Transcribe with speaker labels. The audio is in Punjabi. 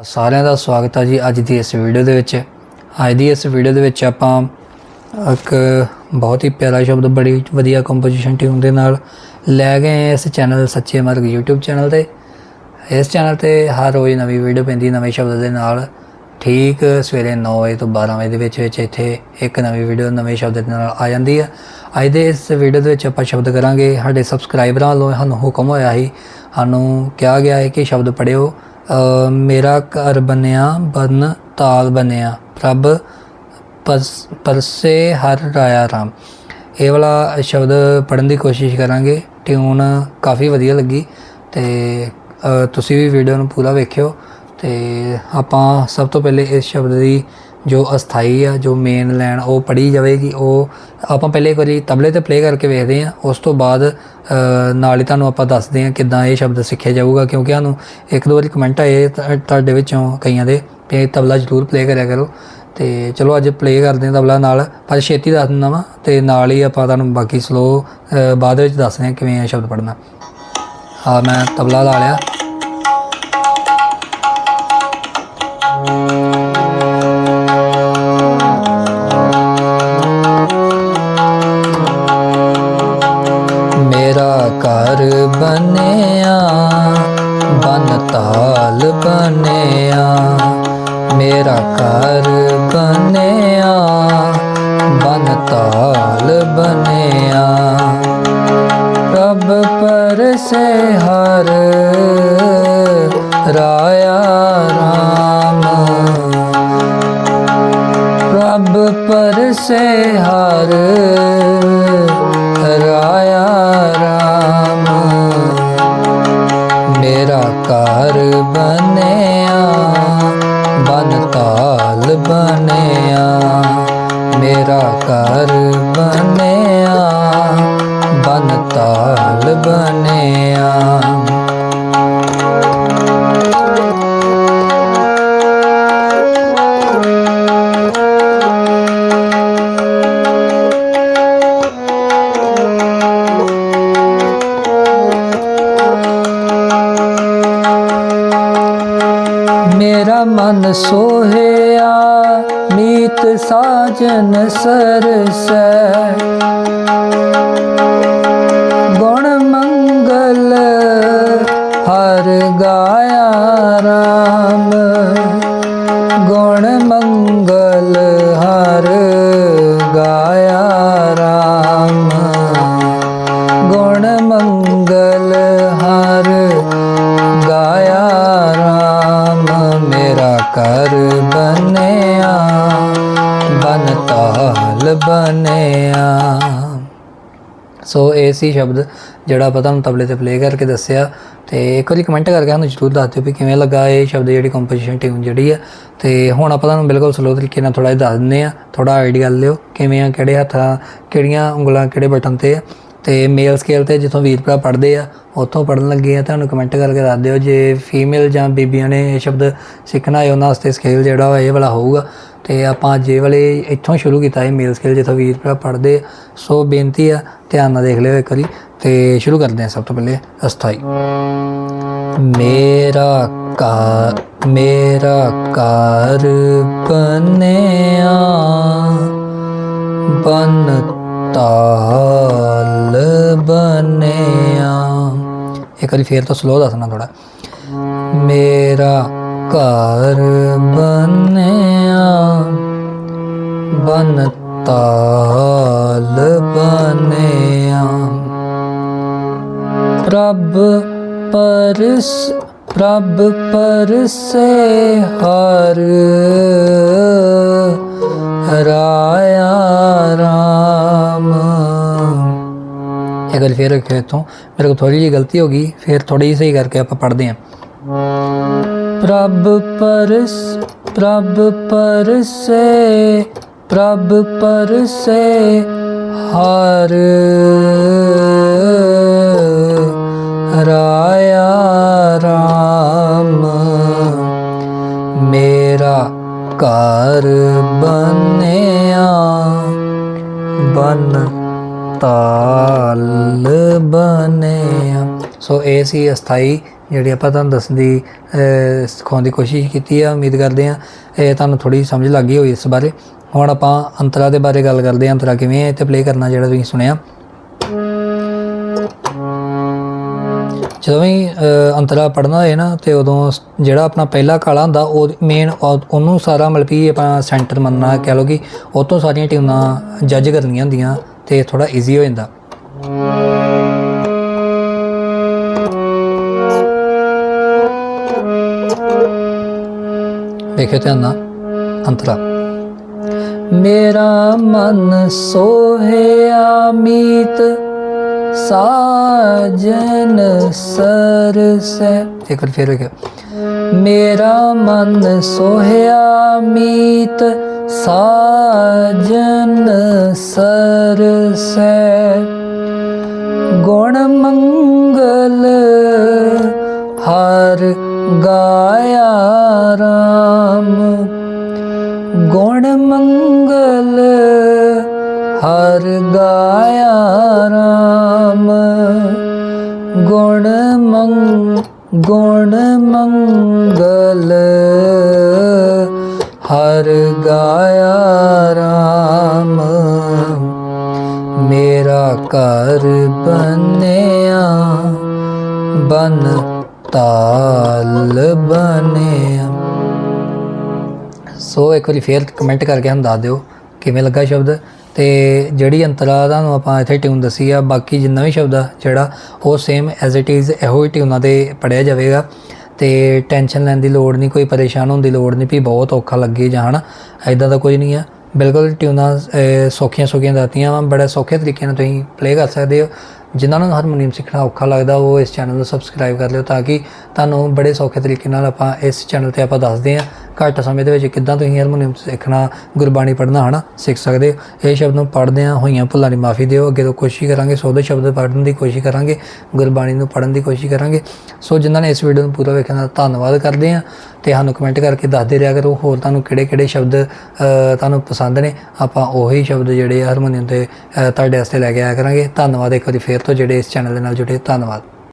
Speaker 1: ਸਾਰਿਆਂ ਦਾ ਸਵਾਗਤ ਹੈ ਜੀ ਅੱਜ ਦੀ ਇਸ ਵੀਡੀਓ ਦੇ ਵਿੱਚ। ਅੱਜ ਦੀ ਇਸ ਵੀਡੀਓ ਦੇ ਵਿੱਚ ਆਪਾਂ ਇੱਕ ਬਹੁਤ ਹੀ ਪਿਆਰਾ ਸ਼ਬਦ, ਬੜੀ ਵਧੀਆ ਕੰਪੋਜੀਸ਼ਨ ਟਿਊਨ ਦੇ ਨਾਲ ਲੈ ਗਏ ਇਸ ਚੈਨਲ ਸੱਚੇ ਮਾਰਗ YouTube ਚੈਨਲ ਤੇ। ਇਸ ਚੈਨਲ ਤੇ ਹਰ ਰੋਜ਼ ਨਵੀਂ ਵੀਡੀਓ ਪੈਂਦੀ, ਨਵੇਂ ਸ਼ਬਦ ਦੇ ਨਾਲ। ਠੀਕ ਸਵੇਰੇ 9 ਵਜੇ ਤੋਂ 12 ਵਜੇ ਦੇ ਵਿੱਚ ਵਿੱਚ ਇੱਥੇ ਇੱਕ ਨਵੀਂ ਵੀਡੀਓ, ਨਵੇਂ ਸ਼ਬਦ ਦੇ ਨਾਲ ਆ ਜਾਂਦੀ ਹੈ ਅੱਜ ਦੇ ਇਸ ਵੀਡੀਓ ਦੇ ਵਿੱਚ ਆਪਾਂ ਸ਼ਬਦ ਕਰਾਂਗੇ। ਸਾਡੇ ਸਬਸਕ੍ਰਾਈਬਰਾਂ ਵੱਲੋਂ ਸਾਨੂੰ ਹੁਕਮ ਹੋਇਆ ਸੀ, ਸਾਨੂੰ ਕਿਹਾ ਗਿਆ ਹੈ ਕਿ ਸ਼ਬਦ ਪੜਿਓ ਮੇਰਾ ਘਰ ਬਣਿਆ ਬਨ ਤਾਲ ਬਣਿਆ। ਪ੍ਰਭ ਪਰਸ, ਪਰਸੇ ਹਰ ਰਾਇਆ ਰਾਮ। ਇਹ ਵਾਲਾ ਸ਼ਬਦ ਪੜਨ ਦੀ ਕੋਸ਼ਿਸ਼ ਕਰਾਂਗੇ। ਟਿਊਨ ਕਾਫੀ ਵਧੀਆ ਲੱਗੀ ਤੇ ਤੁਸੀਂ ਵੀ ਵੀਡੀਓ ਨੂੰ ਪੂਰਾ ਵੇਖਿਓ ਤੇ ਆਪਾਂ ਸਭ ਤੋਂ ਪਹਿਲੇ ਇਸ ਸ਼ਬਦ ਦੀ ਜੋ ਅਸਥਾਈ ਆ, ਜੋ ਮੇਨ ਲਾਈਨ ਉਹ ਪੜੀ ਜਾਵੇਗੀ। ਉਹ ਆਪਾਂ ਪਹਿਲੇ ਇੱਕ ਵਾਰੀ ਤਬਲੇ ਤੇ ਪਲੇ ਕਰਕੇ ਵੇਖਦੇ ਹਾਂ। ਉਸ ਤੋਂ ਬਾਅਦ ਨਾਲ ਹੀ ਤੁਹਾਨੂੰ ਆਪਾਂ ਦੱਸਦੇ ਹਾਂ ਕਿੱਦਾਂ ਇਹ ਸ਼ਬਦ ਸਿੱਖਿਆ ਜਾਊਗਾ, ਕਿਉਂਕਿ ਸਾਨੂੰ ਇੱਕ ਦੋ ਵਾਰੀ ਕਮੈਂਟ ਆਏ ਤੁਹਾਡੇ ਵਿੱਚੋਂ ਕਈਆਂ ਦੇ, ਵੀ ਇਹ ਤਬਲਾ ਜ਼ਰੂਰ ਪਲੇ ਕਰਿਆ ਕਰੋ। ਤੇ ਚਲੋ ਅੱਜ ਪਲੇ ਕਰਦੇ ਹਾਂ ਤਬਲਾ ਨਾਲ, ਪਰ ਛੇਤੀ ਦੱਸ ਦਿੰਦਾ ਵਾਂ, ਤੇ ਨਾਲ ਹੀ ਆਪਾਂ ਤੁਹਾਨੂੰ ਬਾਕੀ ਸਲੋ ਬਾਅਦ ਵਿੱਚ ਦੱਸਦੇ ਹਾਂ ਕਿਵੇਂ ਇਹ ਸ਼ਬਦ ਪੜਨਾ ਆ ਮੈਂ ਤਬਲਾ ਲਾ ਲਿਆ। ਘਰ ਬਣਿਆ, ਬਨ ਤਾਲ ਬਣਿਆ, ਮੇਰਾ ਘਰ ਬਣਿਆ, ਬਨ ਤਾਲ ਬਨਿਆ ਪ੍ਰਭ ਪਰਸੇ ਹਰ ਰਾਇਆ ਰਾਮ। ਪ੍ਰਭ ਪਰਸੇ ਹਰ ਘਰ ਬਣਿਆ ਬਨ ਤਾਲ ਬਣਿਆ। ਮੇਰਾ ਮਨ ਸੋਹਿਆ ਮੀਤ ਸਾਜਨ ਸਰਸੈ। ਗੁਣ ਮੰਗਲ ਹਰ ਗਾਇਆ ਰਾਮ। ਗੁਣ ਮੰਗਲ ਹਰ ਗਾਇਆ ਰਾਮ। ਗੁਣ ਮੰਗਲ ਹਰ ਗਾਇਆ ਰਾਮ। ਮੇਰਾ ਕਰ ਬਣਿਆ। ਬਨ ਤਾਲ ਬਣਿਆ। ਸੋ ਇਹ ਸੀ ਸ਼ਬਦ ਜਿਹੜਾ ਆਪਾਂ ਤੁਹਾਨੂੰ ਤਬਲੇ ਤੇ ਪਲੇ ਕਰਕੇ ਦੱਸਿਆ। ਤੇ ਇੱਕ ਵਾਰੀ ਕਮੈਂਟ ਕਰਕੇ ਸਾਨੂੰ ਜ਼ਰੂਰ ਦੱਸ ਦਿਓ ਵੀ ਕਿਵੇਂ ਲੱਗਾ ਇਹ ਸ਼ਬਦ, ਜਿਹੜੀ ਕੰਪੋਜੀਸ਼ਨ ਟਿਊਨ ਜਿਹੜੀ ਆ। ਤੇ ਹੁਣ ਆਪਾਂ ਤੁਹਾਨੂੰ ਬਿਲਕੁਲ ਸਲੋ ਤਰੀਕੇ ਨਾਲ ਥੋੜਾ ਜਿਹਾ ਦੱਸ ਦਿੰਦੇ ਆ ਥੋੜਾ ਆਈਡੀਆ ਲਿਓ ਕਿਵੇਂ ਆ, ਕਿਹੜੇ ਹੱਥਾਂ, ਕਿਹੜੀਆਂ ਉਂਗਲਾਂ, ਕਿਹੜੇ ਬਟਨ ਤੇ ਆ। ਤੇ ਮੇਲ ਸਕੇਲ ਤੇ ਜਿੱਥੋਂ ਵੀਰ ਭਰਾ ਪੜ੍ਹਦੇ ਆ, ਉੱਥੋਂ ਪੜਨ ਲੱਗੇ ਆ। ਤੁਹਾਨੂੰ ਕਮੈਂਟ ਕਰਕੇ ਦੱਸ ਦਿਓ ਜੇ ਫੀਮੇਲ ਜਾਂ ਬੀਬੀਆਂ ਨੇ ਇਹ ਸ਼ਬਦ ਸਿੱਖਣਾ ਹੈ, ਉਹਨਾਂ ਵਾਸਤੇ ਸਕੇਲ ਜਿਹੜਾ ਵਾ ਇਹ ਵਾਲਾ ਹੋਊਗਾ। ਤੇ ਆਪਾਂ ਜੇ ਵਾਲੇ ਇੱਥੋਂ ਸ਼ੁਰੂ ਕੀਤਾ ਹੈ ਮੇਲ ਸਕੇਲ ਜਿੱਥੋਂ ਵੀਰ ਭਰਾ ਪੜ੍ਹਦੇ ਆ। ਸੋ ਬੇਨਤੀ ਆ, ਧਿਆਨ ਨਾਲ ਦੇਖ ਲਿਓ ਇੱਕ ਵਾਰੀ ਤੇ ਸ਼ੁਰੂ ਕਰਦੇ ਹਾਂ ਸਭ ਤੋਂ ਪਹਿਲੇ ਅਸਥਾਈ। ਮੇਰਾ ਕਾ, ਮੇਰਾ ਘਰ ਬਣਿਆ ਬਨ ਤਾਲ ਇੱਕ ਵਾਰੀ ਫੇਰ ਤੋਂ ਸਲੋ ਦੱਸਣਾ ਥੋੜਾ ਮੇਰਾ ਘਰ ਬਣਿਆ ਬਨ ਤਾਲ ਬਣਿਆ। ਪ੍ਰਭ ਪਰਸ ਪ੍ਰਭ ਪਰਸੇ ਹਰ ਰਾਇਆ ਰਾਮ। ਇਹ ਗੱਲ ਫੇਰ ਰੱਖਿਓ ਇੱਥੋਂ। ਮੇਰੇ ਕੋਲ ਥੋੜੀ ਜਿਹੀ ਗਲਤੀ ਹੋ ਗਈ, ਫੇਰ ਥੋੜੀ ਜਿਹੀ ਸਹੀ ਕਰਕੇ ਆਪਾਂ ਪੜਦੇ ਹਾਂ। ਪ੍ਰਭ ਪਰਸ, ਪ੍ਰਭ ਪਰਸੇ ਪ੍ਰਭ ਪਰਸੇ, ਹਰ ਰਾਇਆ ਰਾਮ। ਮੇਰਾ ਘਰ ਬਣਿਆ, ਬਨ ਤਾਲ ਬਣਿਆ। ਸੋ ਇਹ ਸੀ ਅਸਥਾਈ ਜਿਹੜੀ ਆਪਾਂ ਤੁਹਾਨੂੰ ਦੱਸਣ ਦੀ ਸਿਖਾਉਣ ਦੀ ਕੋਸ਼ਿਸ਼ ਕੀਤੀ ਆ, ਉਮੀਦ ਕਰਦੇ ਆ, ਇਹ ਤੁਹਾਨੂੰ ਥੋੜੀ ਸਮਝ ਲੱਗ ਗਈ ਹੋਈ ਇਸ ਬਾਰੇ। ਹੁਣ ਆਪਾਂ ਅੰਤਰਾ ਦੇ ਬਾਰੇ ਗੱਲ ਕਰਦੇ ਆ, ਅੰਤਰਾ ਕਿਵੇਂ ਹੈ ਤੇ ਪਲੇ ਕਰਨਾ ਜਿਹੜਾ ਤੁਸੀਂ ਸੁਣਿਆ। ਜਦੋਂ ਵੀ ਅੰਤਰਾ ਪੜਨਾ ਹੋਏ ਨਾ, ਤੇ ਉਦੋਂ ਜਿਹੜਾ ਆਪਣਾ ਪਹਿਲਾ ਕਾਲਾ ਹੁੰਦਾ, ਉਹ ਮੇਨ ਉਹਨੂੰ ਸਾਰਾ ਮਤਲਬ ਕਿ ਆਪਣਾ ਸੈਂਟਰ ਮੰਨਣਾ ਕਹਿ ਲਓ ਕਿ, ਉਹ ਤੋਂ ਸਾਰੀਆਂ ਟੀਮਾਂ ਜੱਜ ਕਰਨੀਆਂ ਹੁੰਦੀਆਂ, ਤੇ ਥੋੜਾ ਈਜ਼ੀ ਹੋ ਜਾਂਦਾ। ਵੇਖਿਓ ਧਿਆਨ ਅੰਤਰਾ। ਮੇਰਾ ਮਨ ਸੋਹਿਆ ਮੀਤ ਸਾਜਨ ਸਰਸੈ ਇੱਕ ਵਾਰ ਫਿਰ ਵੇਖਿਓ। ਮੇਰਾ ਮਨ ਸੋਹਿਆ ਮੀਤ ਸਾਜਨ ਸਰਸੈ ਗੁਣ ਮੰਗਲ ਹਰ ਗਾਇਆ ਰਾਮ। ਗੁਣ ਮੰਗ ਗੁਣ ਮੰਗਲ ਹਰ ਗਾਇਆ ਰਾਮ। ਮੇਰਾ ਘਰ ਬਣਿਆ, ਬਨ ਤਾਲ ਬਣਿਆ। ਸੋ ਇੱਕ ਵਾਰੀ ਫੇਰ ਕਮੈਂਟ ਕਰਕੇ ਸਾਨੂੰ ਦੱਸ ਦਿਓ ਕਿਵੇਂ ਲੱਗਾ ਸ਼ਬਦ ਤੇ ਜਿਹੜੀ ਅੰਤਰਾ ਤੁਹਾਨੂੰ ਆਪਾਂ ਇੱਥੇ ਟਿਊਨ ਦੱਸੀ ਆ, ਬਾਕੀ ਜਿੰਨਾ ਵੀ ਸ਼ਬਦ ਆ ਜਿਹੜਾ ਉਹ ਸੇਮ ਐਜ਼ ਇਟ ਇਜ਼ ਇਹੋ ਹੀ ਟਿਊਨਾਂ ਤੇ ਪੜਿਆ ਜਾਵੇਗਾ ਤੇ ਟੈਨਸ਼ਨ ਲੈਣ ਦੀ ਲੋੜ ਨਹੀਂ, ਕੋਈ ਪਰੇਸ਼ਾਨ ਹੋਣ ਦੀ ਲੋੜ ਨਹੀਂ, ਵੀ ਬਹੁਤ ਔਖਾ ਲੱਗੇ ਜਾਂ ਹਨਾ ਐਦਾਂ ਦਾ ਕੁਝ ਨਹੀਂ ਆ। ਬਿਲਕੁਲ ਟਿਊਨਾਂ ਸੌਖੀਆਂ ਸੌਖੀਆਂ ਦਾਤੀਆਂ ਵਾ, ਬੜੇ ਸੌਖੇ ਤਰੀਕੇ ਨਾਲ ਤੁਸੀਂ ਪਲੇ ਕਰ ਸਕਦੇ ਹੋ। ਜਿਨ੍ਹਾਂ ਨੂੰ ਹਾਰਮੋਨੀਅਮ ਸਿੱਖਣਾ ਔਖਾ ਲੱਗਦਾ, ਉਹ ਇਸ ਚੈਨਲ ਨੂੰ ਸਬਸਕ੍ਰਾਈਬ ਕਰ ਲਿਓ ਤਾਂ ਕਿ ਤੁਹਾਨੂੰ ਬੜੇ ਸੌਖੇ ਤਰੀਕੇ ਨਾਲ ਆਪਾਂ ਇਸ ਚੈਨਲ ਤੇ ਆਪਾਂ ਦੱਸਦੇ ਹਾਂ ਘੱਟ ਸਮੇਂ ਦੇ ਵਿੱਚ ਕਿੱਦਾਂ ਤੁਸੀਂ ਹਾਰਮੋਨੀਅਮ ਸਿੱਖਣਾ, ਗੁਰਬਾਣੀ ਪੜ੍ਹਨਾ, ਹਨਾ, ਸਿੱਖ ਸਕਦੇ ਹੋ। ਇਹ ਸ਼ਬਦ ਨੂੰ ਪੜ੍ਹਦੇ ਆ ਹੋਈਆਂ ਭੁੱਲਾਂ ਦੀ ਮਾਫੀ ਦਿਓ। ਅੱਗੇ ਤੋਂ ਕੋਸ਼ਿਸ਼ ਕਰਾਂਗੇ ਸੋਧੇ ਸ਼ਬਦ ਪੜ੍ਹਨ ਦੀ ਕੋਸ਼ਿਸ਼ ਕਰਾਂਗੇ, ਗੁਰਬਾਣੀ ਨੂੰ ਪੜ੍ਹਨ ਦੀ ਕੋਸ਼ਿਸ਼ ਕਰਾਂਗੇ। ਸੋ ਜਿਨ੍ਹਾਂ ਨੇ ਇਸ ਵੀਡੀਓ ਨੂੰ ਪੂਰਾ ਵੇਖਣ ਦਾ ਧੰਨਵਾਦ ਕਰਦੇ ਆ ਤੇ ਸਾਨੂੰ ਕਮੈਂਟ ਕਰਕੇ ਦੱਸਦੇ ਰਿਹਾ ਕਰੋ, ਹੋਰ ਤੁਹਾਨੂੰ ਕਿਹੜੇ ਕਿਹੜੇ ਸ਼ਬਦ ਤੁਹਾਨੂੰ ਪਸੰਦ ਨੇ। ਆਪਾਂ ਉਹੀ ਸ਼ਬਦ ਜਿਹੜੇ ਹਾਰਮੋਨੀਅਮ ਤੇ ਤੁਹਾਡੇ ਵਾਸਤੇ ਲੈ ਕੇ ਆਇਆ ਕਰਾਂਗੇ। ਧੰਨਵਾਦ ਇੱਕ ਵਾਰੀ ਫੇਰ ਤੋਂ ਜਿਹੜੇ ਇਸ ਚੈਨਲ ਦੇ ਨਾਲ ਜੁੜੇ, ਧੰਨਵਾਦ।